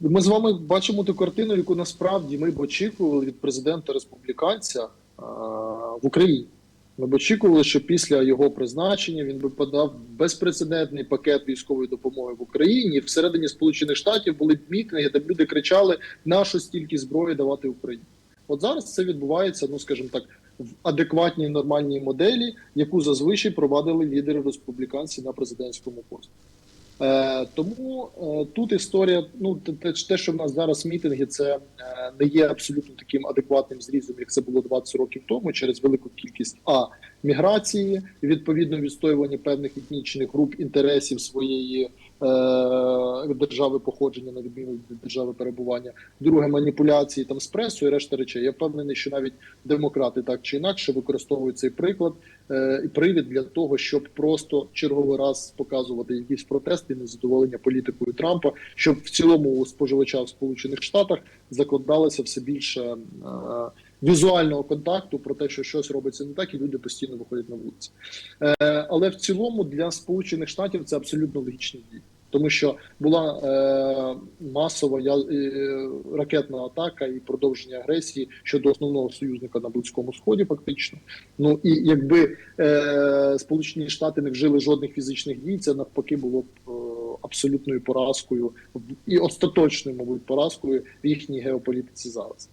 Ми з вами бачимо ту картину, яку насправді ми б очікували від президента республіканця в Україні. Ми б очікували, що після його призначення він би подав безпрецедентний пакет військової допомоги в Україні. Всередині Сполучених Штатів були б мітинги, де люди кричали, нащо стільки зброї давати Україні. От зараз це відбувається, ну скажімо так, в адекватній нормальній моделі, яку зазвичай провадили лідери республіканці на президентському посту. Е, тому е, тут історія, ну те- те, що в нас зараз мітинги, це е, не є абсолютно таким адекватним зрізом, як це було 20 років тому, через велику кількість а міграції, відповідно відстоювання певних етнічних груп інтересів своєї е, держави походження на відміну від держави перебування. Друге маніпуляції там з пресою, решта речей. Я впевнений, що навіть демократи так чи інакше використовують цей приклад е, і привід для того, щоб просто черговий раз показувати якісь протести, незадоволення політикою Трампа, щоб в цілому у споживача в Сполучених Штатах закладалося все більше е, візуального контакту про те, що щось робиться не так, і люди постійно виходять на вулиці. Е, але в цілому для Сполучених Штатів це абсолютно логічні дії. Тому що була е, масова е, ракетна атака і продовження агресії щодо основного союзника на Близькому Сході, фактично. Ну і якби Сполучені Штати не вжили жодних фізичних дій, це навпаки було б абсолютною поразкою і остаточною, мабуть, поразкою в їхній геополітиці зараз.